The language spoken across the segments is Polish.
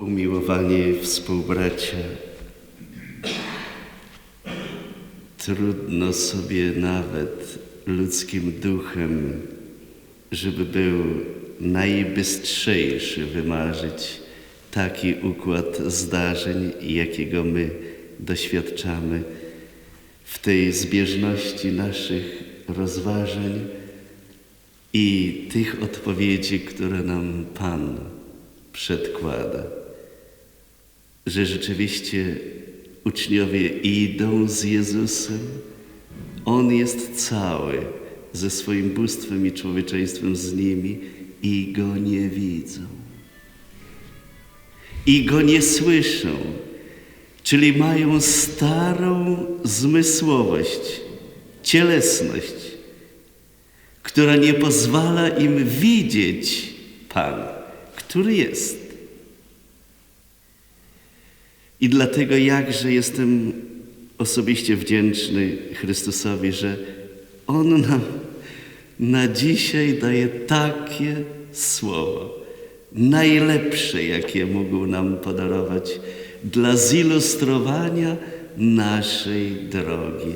Umiłowani współbracia, trudno sobie nawet ludzkim duchem, żeby był najbystrzejszy, wymarzyć taki układ zdarzeń, jakiego my doświadczamy w tej zbieżności naszych rozważań i tych odpowiedzi, które nam Pan przedkłada. Że rzeczywiście uczniowie idą z Jezusem, On jest cały ze swoim bóstwem i człowieczeństwem z nimi i Go nie widzą. I Go nie słyszą, czyli mają starą zmysłowość, cielesność, która nie pozwala im widzieć Pana, który jest. I dlatego jakże jestem osobiście wdzięczny Chrystusowi, że On nam na dzisiaj daje takie słowo, najlepsze, jakie mógł nam podarować dla zilustrowania naszej drogi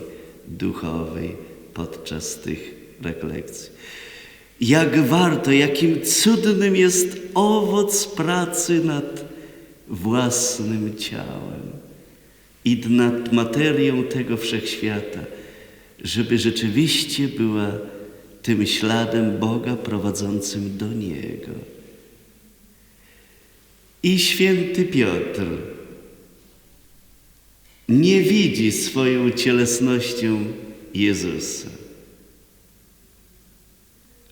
duchowej podczas tych rekolekcji. Jak warto, jakim cudnym jest owoc pracy nad własnym ciałem i nad materią tego wszechświata, żeby rzeczywiście była tym śladem Boga prowadzącym do Niego. I święty Piotr nie widzi swoją cielesnością Jezusa.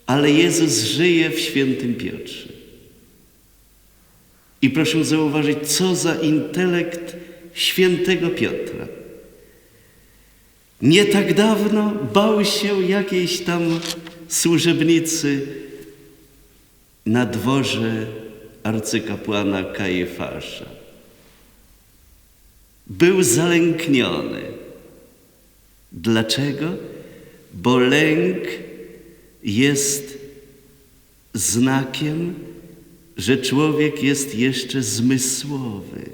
Ale Jezus żyje w świętym Piotrze. I proszę zauważyć, co za intelekt świętego Piotra. Nie tak dawno bał się jakiejś tam służebnicy na dworze arcykapłana Kajefasza. Był zalękniony. Dlaczego? Bo lęk jest znakiem, że człowiek jest jeszcze zmysłowy,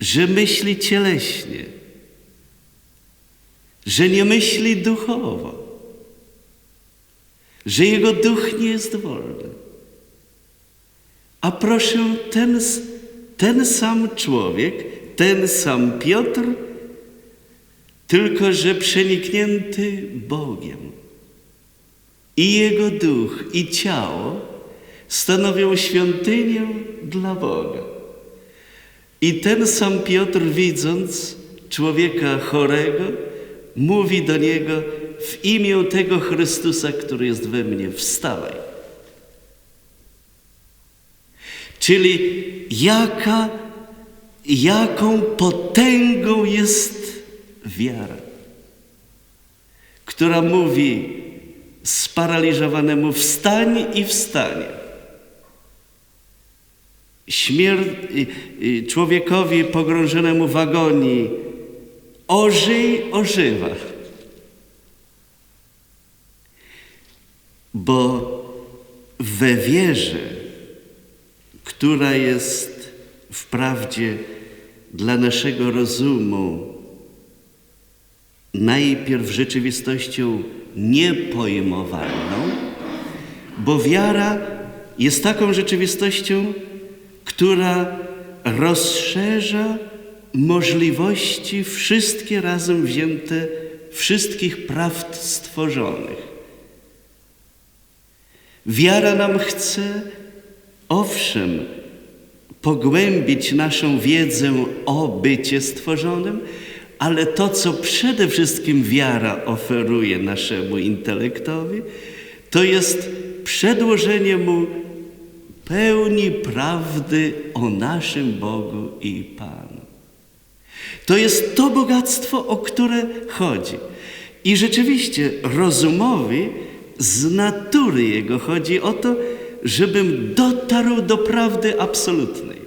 że myśli cieleśnie, że nie myśli duchowo, że jego duch nie jest wolny. A proszę, ten, ten sam człowiek, ten sam Piotr, tylko że przeniknięty Bogiem. I jego duch, i ciało stanowią świątynię dla Boga. I ten sam Piotr, widząc człowieka chorego, mówi do niego w imię tego Chrystusa, który jest we mnie, wstawaj. Czyli jaka, jaką potęgą jest wiara, która mówi sparaliżowanemu wstań i wstanie. Śmier człowiekowi pogrążonemu w agonii ożyj, ożywa. Bo we wierze, która jest wprawdzie dla naszego rozumu najpierw rzeczywistością niepojmowalną, bo wiara jest taką rzeczywistością, która rozszerza możliwości wszystkie razem wzięte wszystkich prawd stworzonych. Wiara nam chce, owszem, pogłębić naszą wiedzę o bycie stworzonym, ale to, co przede wszystkim wiara oferuje naszemu intelektowi, to jest przedłożenie mu pełni prawdy o naszym Bogu i Panu. To jest to bogactwo, o które chodzi. I rzeczywiście rozumowi z natury jego chodzi o to, żebym dotarł do prawdy absolutnej.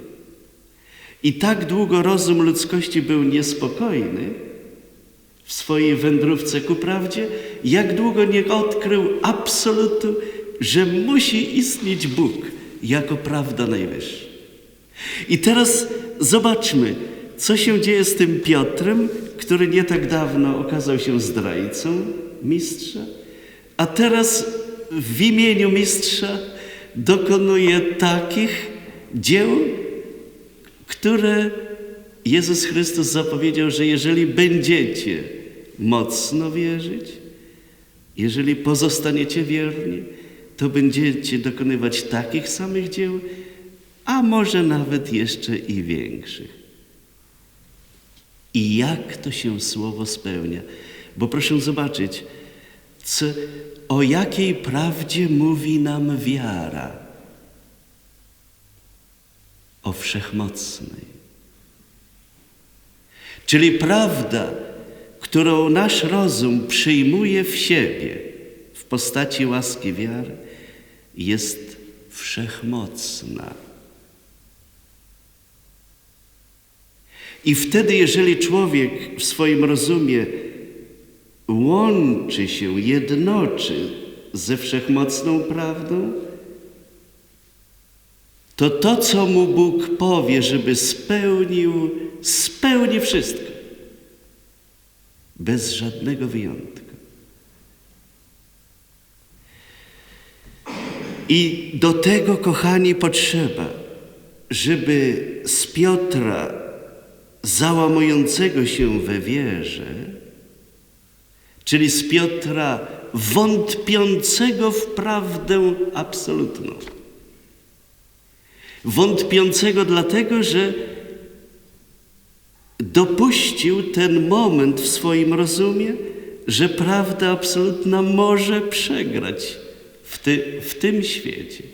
I tak długo rozum ludzkości był niespokojny w swojej wędrówce ku prawdzie, jak długo nie odkrył absolutu, że musi istnieć Bóg jako prawda najwyższa. I teraz zobaczmy, co się dzieje z tym Piotrem, który nie tak dawno okazał się zdrajcą mistrza, a teraz w imieniu mistrza dokonuje takich dzieł, które Jezus Chrystus zapowiedział, że jeżeli będziecie mocno wierzyć, jeżeli pozostaniecie wierni, to będziecie dokonywać takich samych dzieł, a może nawet jeszcze i większych. I jak to się słowo spełnia? Bo proszę zobaczyć, co, o jakiej prawdzie mówi nam wiara? O wszechmocnej. Czyli prawda, którą nasz rozum przyjmuje w siebie w postaci łaski wiary, jest wszechmocna. I wtedy, jeżeli człowiek w swoim rozumie łączy się, jednoczy ze wszechmocną prawdą, to to, co mu Bóg powie, żeby spełnił, spełni wszystko. Bez żadnego wyjątku. I do tego, kochani, potrzeba, żeby z Piotra załamującego się we wierze, czyli z Piotra wątpiącego w prawdę absolutną. Wątpiącego dlatego, że dopuścił ten moment w swoim rozumie, że prawda absolutna może przegrać w, ty, w tym świecie.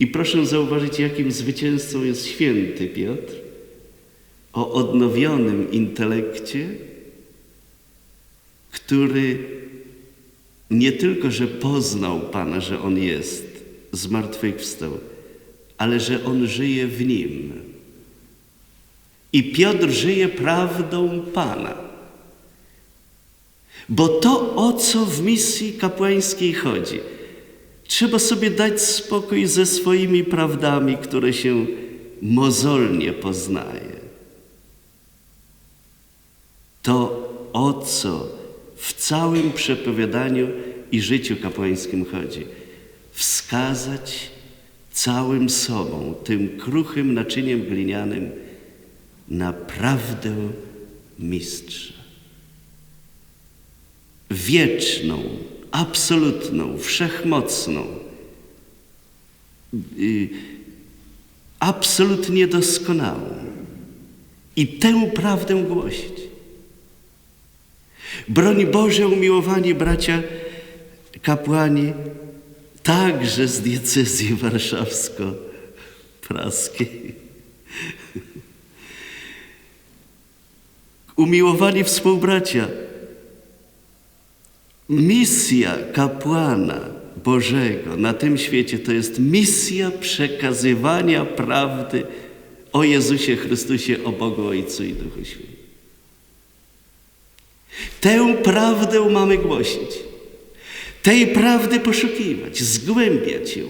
I proszę zauważyć, jakim zwycięzcą jest święty Piotr o odnowionym intelekcie, który nie tylko, że poznał Pana, że On jest, zmartwychwstał, ale że On żyje w Nim. I Piotr żyje prawdą Pana. Bo to, o co w misji kapłańskiej chodzi, trzeba sobie dać spokój ze swoimi prawdami, które się mozolnie poznaje. To, o co w całym przepowiadaniu i życiu kapłańskim chodzi, wskazać całym sobą, tym kruchym naczyniem glinianym, na prawdę mistrza. Wieczną, absolutną, wszechmocną, y, absolutnie doskonałą. I tę prawdę głosić. Broń Boże, umiłowani bracia kapłani, także z diecezji warszawsko-praskiej. Umiłowani współbracia, misja kapłana Bożego na tym świecie to jest misja przekazywania prawdy o Jezusie Chrystusie, o Bogu Ojcu i Duchu Świętym. Tę prawdę mamy głosić. Tej prawdy poszukiwać, zgłębiać ją,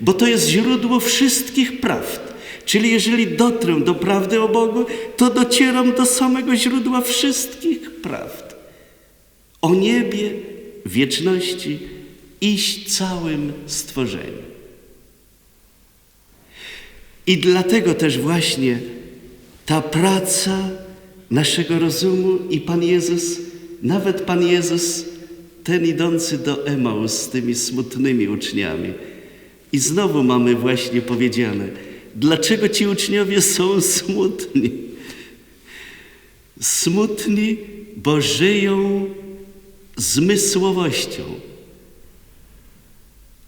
bo to jest źródło wszystkich prawd. Czyli jeżeli dotrę do prawdy o Bogu, to docieram do samego źródła wszystkich prawd. O niebie, wieczności iść całym stworzeniem. I dlatego też właśnie ta praca naszego rozumu i Pan Jezus, nawet Pan Jezus, ten idący do Emaus z tymi smutnymi uczniami. I znowu mamy właśnie powiedziane, dlaczego ci uczniowie są smutni. Smutni, bo żyją zmysłowością.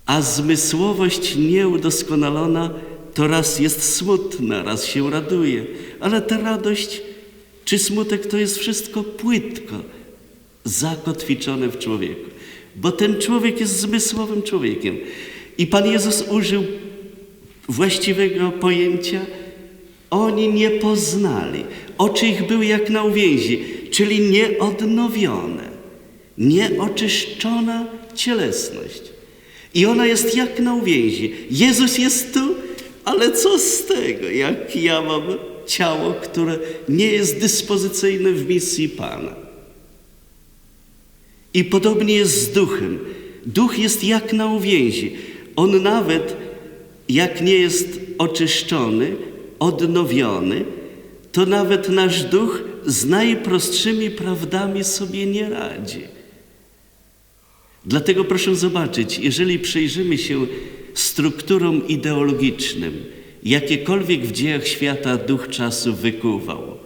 A zmysłowość nieudoskonalona to raz jest smutna, raz się raduje, ale ta radość czy smutek to jest wszystko płytko zakotwiczone w człowieku, bo ten człowiek jest zmysłowym człowiekiem. I Pan Jezus użył właściwego pojęcia. Oni nie poznali. Oczy ich były jak na uwięzi, czyli nieodnowione, nieoczyszczona cielesność. I ona jest jak na uwięzi. Jezus jest tu, Ale co z tego, jak ja mam ciało, które nie jest dyspozycyjne w misji Pana? I podobnie jest z duchem. Duch jest jak na uwięzi. On nawet, jak nie jest oczyszczony, odnowiony, to nawet nasz duch z najprostszymi prawdami sobie nie radzi. Dlatego proszę zobaczyć, jeżeli przyjrzymy się strukturom ideologicznym, jakiekolwiek w dziejach świata duch czasu wykuwał,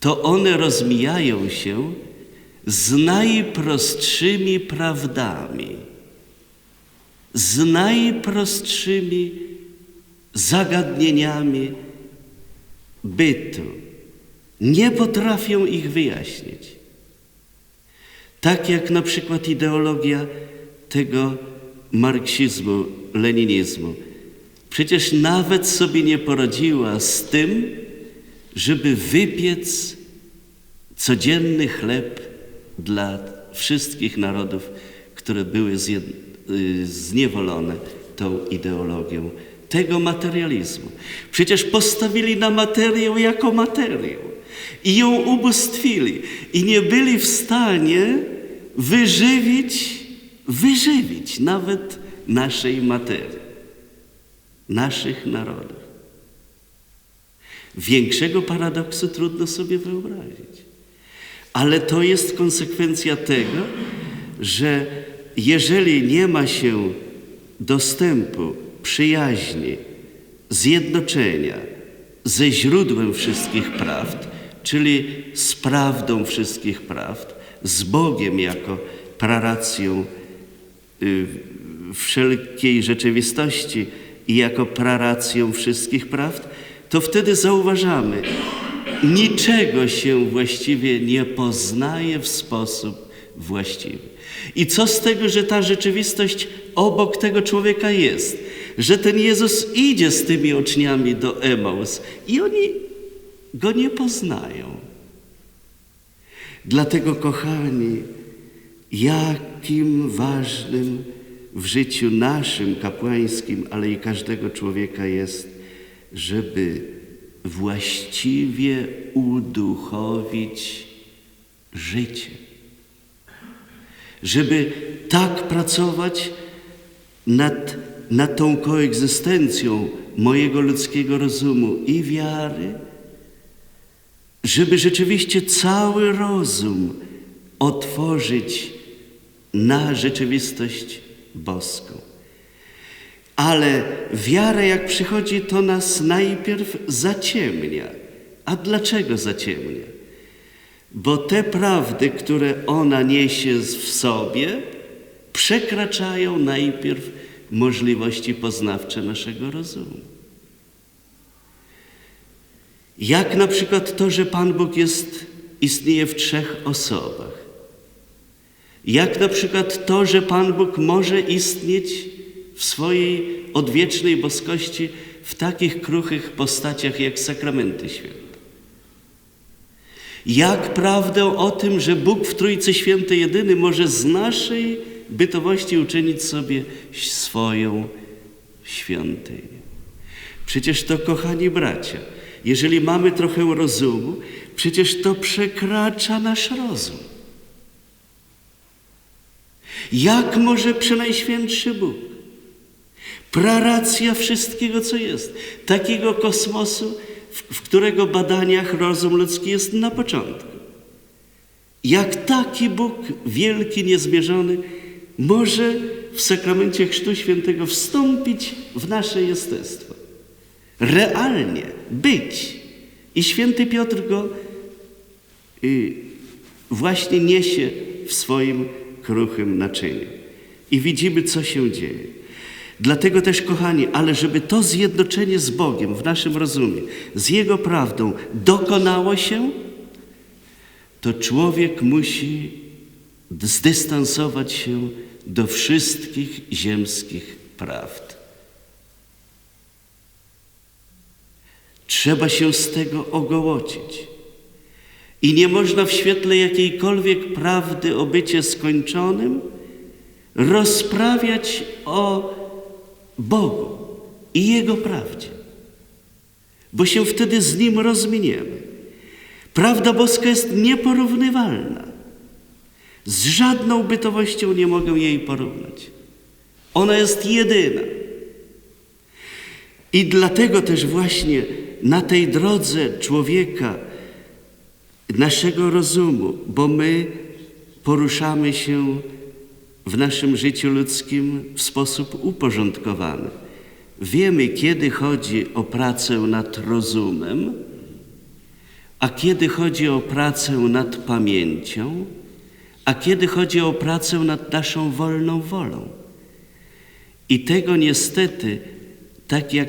to one rozmijają się z najprostszymi prawdami, z najprostszymi zagadnieniami bytu. Nie potrafią ich wyjaśnić. Tak jak na przykład ideologia tego marksizmu, leninizmu. Przecież nawet sobie nie poradziła z tym, żeby wypiec codzienny chleb dla wszystkich narodów, które były y, zniewolone tą ideologią tego materializmu. Przecież postawili na materię jako materię i ją ubóstwili i nie byli w stanie wyżywić, wyżywić nawet naszej materii, naszych narodów. Większego paradoksu trudno sobie wyobrazić. Ale to jest konsekwencja tego, że jeżeli nie ma się dostępu, przyjaźni, zjednoczenia ze źródłem wszystkich prawd, czyli z prawdą wszystkich prawd, z Bogiem jako praracją y, wszelkiej rzeczywistości i jako praracją wszystkich prawd, to wtedy zauważamy, niczego się właściwie nie poznaje w sposób właściwy. I co z tego, że ta rzeczywistość obok tego człowieka jest, że ten Jezus idzie z tymi uczniami do Emaus i oni go nie poznają. Dlatego, kochani, jakim ważnym w życiu naszym kapłańskim, ale i każdego człowieka jest, żeby właściwie uduchowić życie. Żeby tak pracować nad, nad tą koegzystencją mojego ludzkiego rozumu i wiary, żeby rzeczywiście cały rozum otworzyć na rzeczywistość boską. Ale wiara, jak przychodzi, to nas najpierw zaciemnia. A dlaczego zaciemnia? Bo te prawdy, które ona niesie w sobie, przekraczają najpierw możliwości poznawcze naszego rozumu. Jak na przykład to, że Pan Bóg jest, istnieje w trzech osobach. Jak na przykład to, że Pan Bóg może istnieć w swojej odwiecznej boskości w takich kruchych postaciach jak sakramenty święte. Jak prawdę o tym, że Bóg w Trójcy Świętej jedyny może z naszej bytowości uczynić sobie swoją świątynię. Przecież to, kochani bracia, jeżeli mamy trochę rozumu, przecież to przekracza nasz rozum. Jak może przenajświętszy Bóg, praracja wszystkiego, co jest, takiego kosmosu, w, w którego badaniach rozum ludzki jest na początku. Jak taki Bóg wielki, niezmierzony, może w sakramencie Chrztu Świętego wstąpić w nasze jestestwo realnie być. I święty Piotr go y, właśnie niesie w swoim kruchym naczyniu. I widzimy, co się dzieje. Dlatego też, kochani, ale żeby to zjednoczenie z Bogiem w naszym rozumie, z Jego prawdą dokonało się, to człowiek musi zdystansować się do wszystkich ziemskich prawd. Trzeba się z tego ogołocić. I nie można w świetle jakiejkolwiek prawdy o bycie skończonym rozprawiać o Bogu, i Jego prawdzie, bo się wtedy z Nim rozminiemy. Prawda boska jest nieporównywalna. Z żadną bytowością nie mogę jej porównać. Ona jest jedyna. I dlatego też właśnie na tej drodze człowieka, naszego rozumu, bo my poruszamy się w naszym życiu ludzkim w sposób uporządkowany. Wiemy, kiedy chodzi o pracę nad rozumem, a kiedy chodzi o pracę nad pamięcią, a kiedy chodzi o pracę nad naszą wolną wolą. I tego niestety, tak jak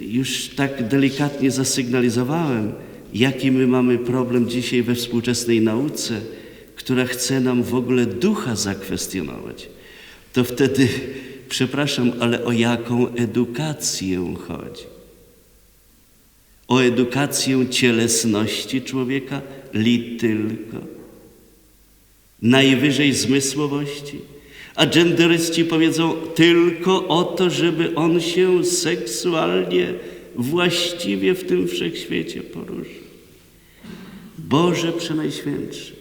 już tak delikatnie zasygnalizowałem, jaki my mamy problem dzisiaj we współczesnej nauce, która chce nam w ogóle ducha zakwestionować, to wtedy, przepraszam, ale o jaką edukację chodzi? O edukację cielesności człowieka li tylko? Najwyżej zmysłowości? A genderyści powiedzą tylko o to, żeby on się seksualnie właściwie w tym wszechświecie poruszył. Boże Przenajświętszy,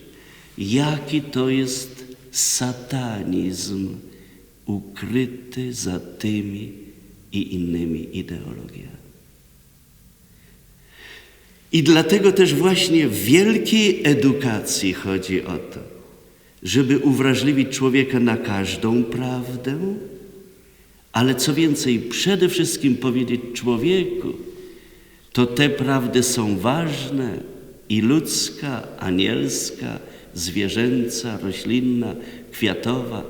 jaki to jest satanizm ukryty za tymi i innymi ideologiami. I dlatego też właśnie w wielkiej edukacji chodzi o to, żeby uwrażliwić człowieka na każdą prawdę, ale co więcej, przede wszystkim powiedzieć człowieku, to te prawdy są ważne i ludzka, anielska, zwierzęca, roślinna, kwiatowa,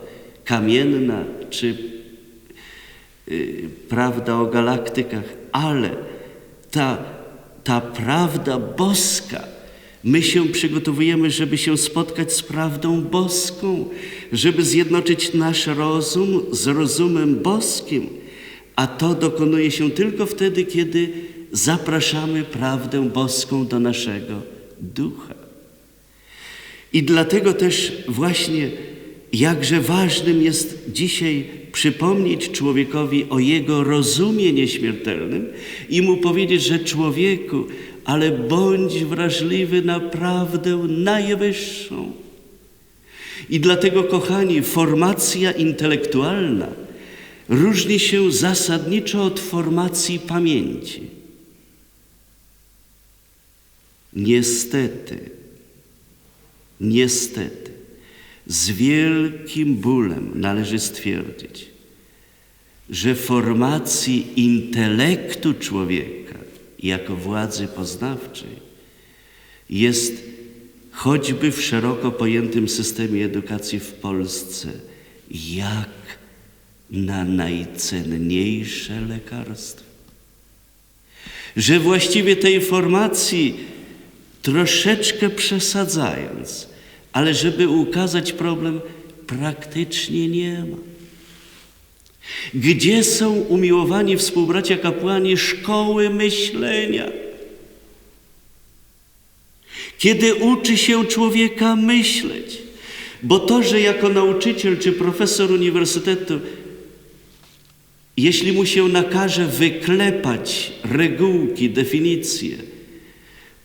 kamienna, czy y, prawda o galaktykach, ale ta, ta prawda boska, My się przygotowujemy, żeby się spotkać z prawdą boską, żeby zjednoczyć nasz rozum z rozumem boskim. A to dokonuje się tylko wtedy, kiedy zapraszamy prawdę boską do naszego ducha. I dlatego też właśnie jakże ważnym jest dzisiaj przypomnieć człowiekowi o jego rozumie nieśmiertelnym i mu powiedzieć, że człowieku, ale bądź wrażliwy na prawdę najwyższą. I dlatego, kochani, formacja intelektualna różni się zasadniczo od formacji pamięci. Niestety, niestety, z wielkim bólem należy stwierdzić, że formacji intelektu człowieka jako władzy poznawczej jest choćby w szeroko pojętym systemie edukacji w Polsce jak na najcenniejsze lekarstwo. Że właściwie tej formacji troszeczkę przesadzając, ale żeby ukazać problem, praktycznie nie ma. Gdzie są umiłowani współbracia kapłani szkoły myślenia? Kiedy uczy się człowieka myśleć, bo to, że jako nauczyciel czy profesor uniwersytetu, jeśli mu się nakaże wyklepać regułki, definicje,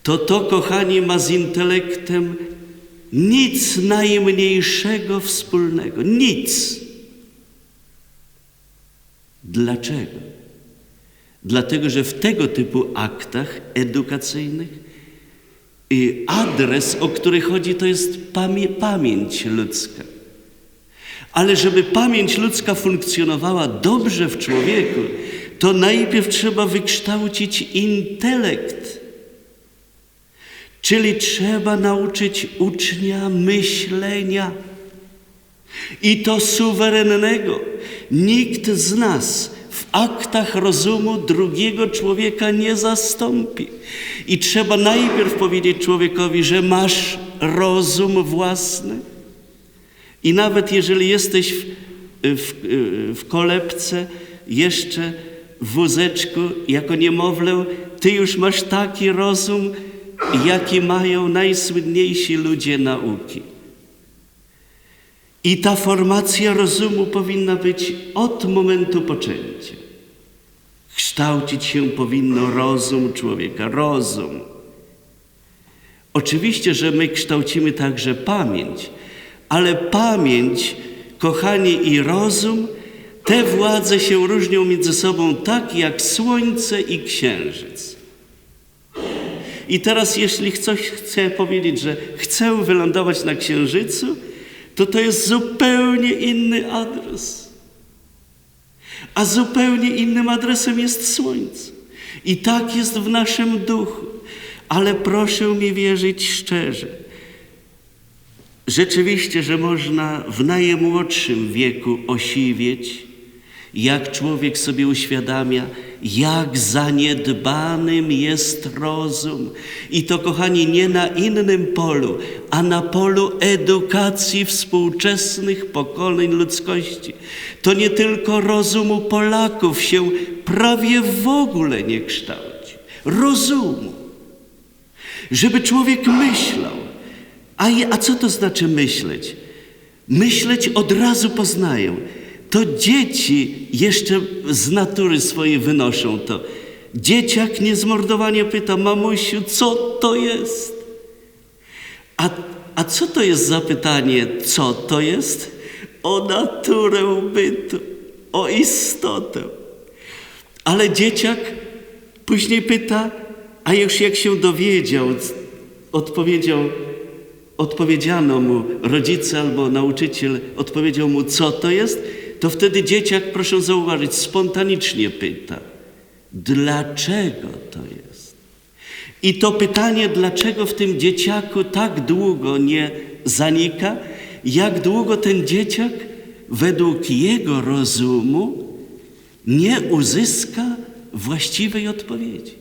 to to, kochani, ma z intelektem nic najmniejszego wspólnego. Nic. Dlaczego? Dlatego, że w tego typu aktach edukacyjnych adres, o który chodzi, to jest pamię pamięć ludzka. Ale żeby pamięć ludzka funkcjonowała dobrze w człowieku, to najpierw trzeba wykształcić intelekt. Czyli trzeba nauczyć ucznia myślenia. I to suwerennego. Nikt z nas w aktach rozumu drugiego człowieka nie zastąpi. I trzeba najpierw powiedzieć człowiekowi, że masz rozum własny. I nawet jeżeli jesteś w, w, w kolebce, jeszcze w wózeczku, jako niemowlę, ty już masz taki rozum, jaki mają najsłynniejsi ludzie nauki. I ta formacja rozumu powinna być od momentu poczęcia. kształcić się powinno rozum człowieka, rozum. Oczywiście, że my kształcimy także pamięć, ale pamięć, kochani, i rozum, te władze się różnią między sobą tak jak słońce i księżyc. I teraz, jeśli ktoś chce powiedzieć, że chcę wylądować na księżycu, to to jest zupełnie inny adres. A zupełnie innym adresem jest słońce. I tak jest w naszym duchu. Ale proszę mi wierzyć szczerze. Rzeczywiście, że można w najmłodszym wieku osiwieć, jak człowiek sobie uświadamia, jak zaniedbanym jest rozum. I to, kochani, nie na innym polu, a na polu edukacji współczesnych pokoleń ludzkości. To nie tylko rozumu Polaków się prawie w ogóle nie kształci. Rozumu. Żeby człowiek myślał. A, a co to znaczy myśleć? Myśleć od razu poznają. To dzieci jeszcze z natury swojej wynoszą to. Dzieciak niezmordowanie pyta, mamusiu, co to jest? A, a co to jest za pytanie, co to jest? O naturę bytu, o istotę. Ale dzieciak później pyta, a już jak się dowiedział, odpowiedział, odpowiedziano mu, rodzice albo nauczyciel odpowiedział mu, co to jest, to wtedy dzieciak, proszę zauważyć, spontanicznie pyta, dlaczego to jest? I to pytanie, dlaczego w tym dzieciaku tak długo nie zanika, jak długo ten dzieciak według jego rozumu nie uzyska właściwej odpowiedzi.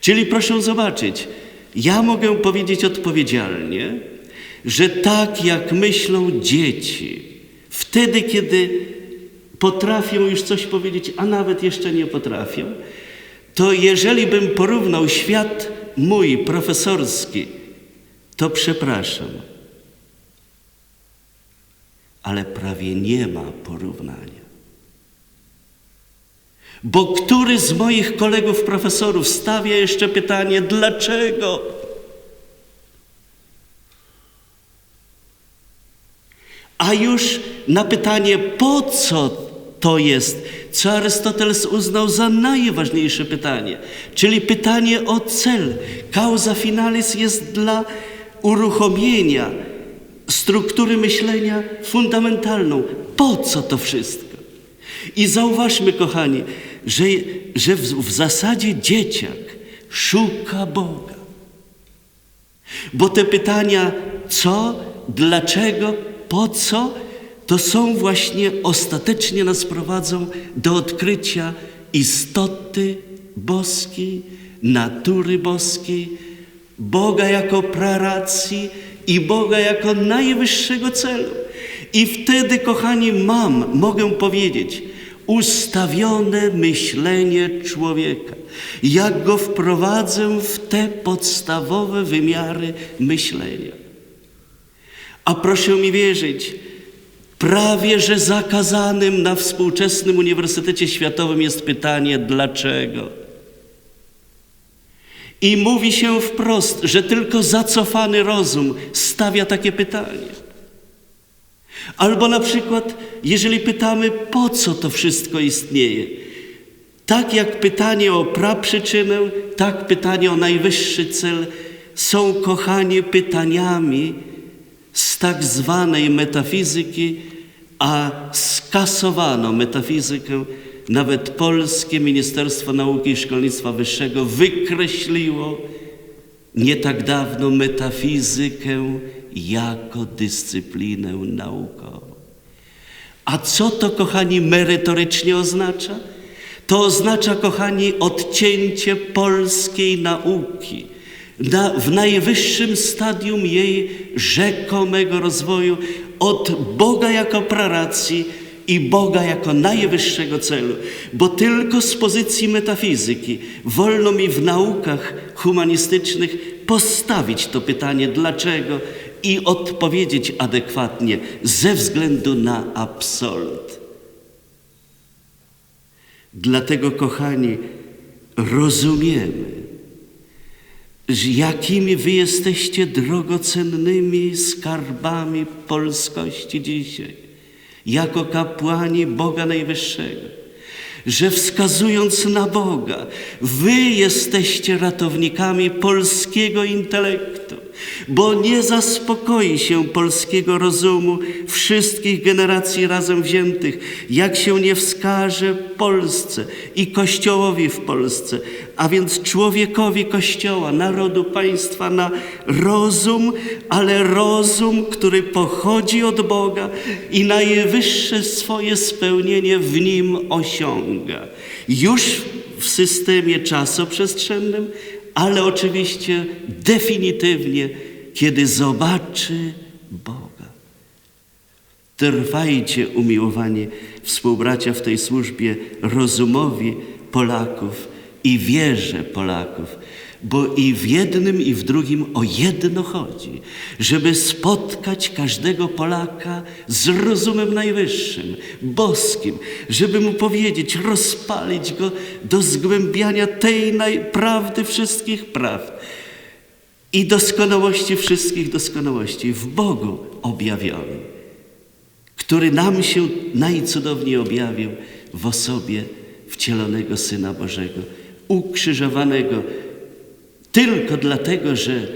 Czyli proszę zobaczyć, ja mogę powiedzieć odpowiedzialnie, że tak jak myślą dzieci, wtedy kiedy potrafią już coś powiedzieć, a nawet jeszcze nie potrafią, to jeżeli bym porównał świat mój profesorski, to przepraszam, ale prawie nie ma porównania. Bo który z moich kolegów profesorów stawia jeszcze pytanie, dlaczego? A już na pytanie, po co to jest, co Arystoteles uznał za najważniejsze pytanie, czyli pytanie o cel. Causa finalis jest dla uruchomienia struktury myślenia fundamentalną. Po co to wszystko? I zauważmy, kochani, że, że w, w zasadzie dzieciak szuka Boga. Bo te pytania co, dlaczego, po co, to są właśnie ostatecznie nas prowadzą do odkrycia istoty boskiej, natury boskiej, Boga jako praracji i Boga jako najwyższego celu. I wtedy, kochani, mam, mogę powiedzieć, ustawione myślenie człowieka. Jak go wprowadzę w te podstawowe wymiary myślenia. A proszę mi wierzyć, prawie że zakazanym na współczesnym Uniwersytecie Światowym jest pytanie dlaczego. I mówi się wprost, że tylko zacofany rozum stawia takie pytanie. Albo na przykład, jeżeli pytamy, po co to wszystko istnieje, tak jak pytanie o praprzyczynę, tak pytanie o najwyższy cel są, kochani, pytaniami z tak zwanej metafizyki, a skasowano metafizykę. Nawet polskie Ministerstwo Nauki i Szkolnictwa Wyższego wykreśliło nie tak dawno metafizykę jako dyscyplinę naukową. A co to, kochani, merytorycznie oznacza? To oznacza, kochani, odcięcie polskiej nauki na, w najwyższym stadium jej rzekomego rozwoju od Boga jako praracji i Boga jako najwyższego celu, bo tylko z pozycji metafizyki wolno mi w naukach humanistycznych postawić to pytanie, dlaczego i odpowiedzieć adekwatnie ze względu na absolut. Dlatego, kochani, rozumiemy, jakimi wy jesteście drogocennymi skarbami polskości dzisiaj, jako kapłani Boga Najwyższego że wskazując na Boga, wy jesteście ratownikami polskiego intelektu, bo nie zaspokoi się polskiego rozumu wszystkich generacji razem wziętych, jak się nie wskaże Polsce i Kościołowi w Polsce, a więc człowiekowi Kościoła, narodu, państwa na rozum, ale rozum, który pochodzi od Boga i najwyższe swoje spełnienie w nim osiąga. Już w systemie czasoprzestrzennym, ale oczywiście definitywnie, kiedy zobaczy Boga. Trwajcie, umiłowani współbracia w tej służbie, rozumowi Polaków i wierze Polaków, bo i w jednym, i w drugim o jedno chodzi, żeby spotkać każdego Polaka z rozumem najwyższym, boskim, żeby mu powiedzieć, rozpalić go do zgłębiania tej najprawdy wszystkich praw i doskonałości wszystkich doskonałości w Bogu objawionym, który nam się najcudowniej objawił w osobie wcielonego Syna Bożego, ukrzyżowanego tylko dlatego, że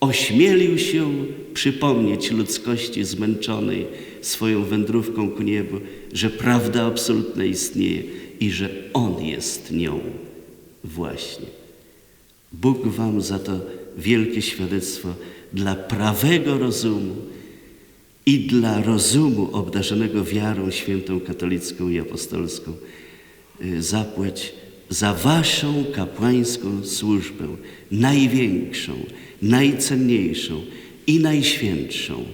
ośmielił się przypomnieć ludzkości zmęczonej swoją wędrówką ku niebu, że prawda absolutna istnieje i że On jest nią właśnie. Bóg Wam za to wielkie świadectwo dla prawego rozumu i dla rozumu obdarzonego wiarą świętą katolicką i apostolską y, zapłać za Waszą kapłańską służbę, największą, najcenniejszą i najświętszą